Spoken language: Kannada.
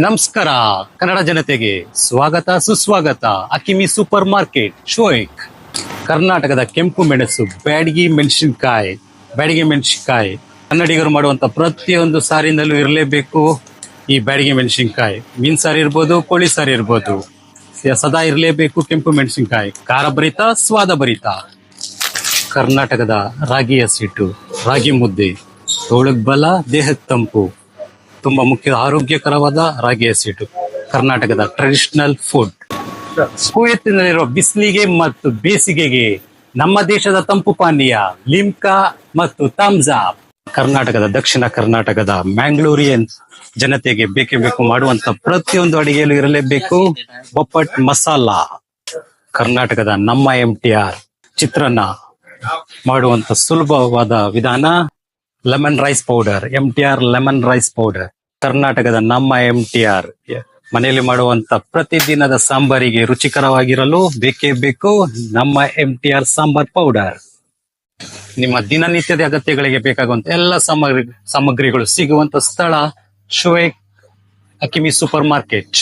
ನಮಸ್ಕಾರ. ಕನ್ನಡ ಜನತೆಗೆ ಸ್ವಾಗತ, ಸುಸ್ವಾಗತ. ಅಕಿಮಿ ಸೂಪರ್ ಮಾರ್ಕೆಟ್ ಶೋಯಿಕ್ ಕರ್ನಾಟಕದ ಕೆಂಪು ಮೆಣಸು, ಬ್ಯಾಡಗಿ ಮೆಣಸಿನಕಾಯಿ ಬ್ಯಾಡಗಿ ಮೆಣಸಿನಕಾಯಿ. ಕನ್ನಡಿಗರು ಮಾಡುವಂತ ಪ್ರತಿಯೊಂದು ಸಾರಿನಲ್ಲೂ ಇರಲೇಬೇಕು. ಈ ಬ್ಯಾಡಗಿ ಮೆಣಸಿನಕಾಯಿ, ಮೀನ್ ಸಾರಿ ಇರ್ಬೋದು, ಕೋಳಿ ಸಾರಿ ಇರ್ಬೋದು. ಸದಾ ಇರಲೇಬೇಕು ಕೆಂಪು ಮೆಣಸಿನಕಾಯಿ. ಖಾರ ಭರಿತ, ಸ್ವಾದ ಭರಿತ. ಕರ್ನಾಟಕದ ರಾಗಿ ಹಸಿಟ್ಟು ರಾಗಿ ಮುದ್ದೆ ತೋಳಗ್ ಬಲ ದೇಹಕ್ಕೆ ತಂಪು. ತುಂಬಾ ಮುಖ್ಯ ಆರೋಗ್ಯಕರವಾದ ರಾಗಿ ಹಸಿಟ್ಟು, ಕರ್ನಾಟಕದ ಟ್ರೆಡಿಷನಲ್ ಫುಡ್ ಕುವೆತ್ತಿನಲ್ಲಿರುವ ಬಿಸಿಲಿಗೆ ಮತ್ತು ಬೇಸಿಗೆಗೆ ನಮ್ಮ ದೇಶದ ತಂಪು ಪಾನೀಯ ಲಿಮ್ಕಾ ಮತ್ತು ಥಮ್ಸಾಪ್ ಕರ್ನಾಟಕದ ದಕ್ಷಿಣ ಕರ್ನಾಟಕದ ಮ್ಯಾಂಗ್ಳೂರಿಯನ್ ಜನತೆಗೆ ಬೇಕೇ ಬೇಕು ಮಾಡುವಂತ ಪ್ರತಿಯೊಂದು ಅಡಿಗೆಯಲ್ಲೂ ಇರಲೇಬೇಕು ಬೊಪ್ಪಟ್ ಮಸಾಲ. ಕರ್ನಾಟಕದ ನಮ್ಮ ಎಂ ಟಿ ಆರ್ ಚಿತ್ರಾನ್ನ ಮಾಡುವಂತ ಸುಲಭವಾದ ವಿಧಾನ. Lemon rice powder M T R lemon rice powder ಕರ್ನಾಟಕದ ನಮ್ಮ ಎಂ ಟಿ ಆರ್ ಮನೆಯಲ್ಲಿ ಮಾಡುವಂತ ಪ್ರತಿದಿನದ ಸಾಂಬಾರಿಗೆ ರುಚಿಕರವಾಗಿರಲು ಬೇಕೇ ಬೇಕು ನಮ್ಮ M T R sambar powder ನಿಮ್ಮ ದಿನನಿತ್ಯದ ಅಗತ್ಯಗಳಿಗೆ ಬೇಕಾಗುವಂತ ಎಲ್ಲ ಸಾಮಗ್ರಿ ಸಾಮಗ್ರಿಗಳು ಸಿಗುವಂತ ಸ್ಥಳ ಶೋಯಕ್ ಅಕಿಮಿ ಸೂಪರ್ ಮಾರ್ಕೆಟ್.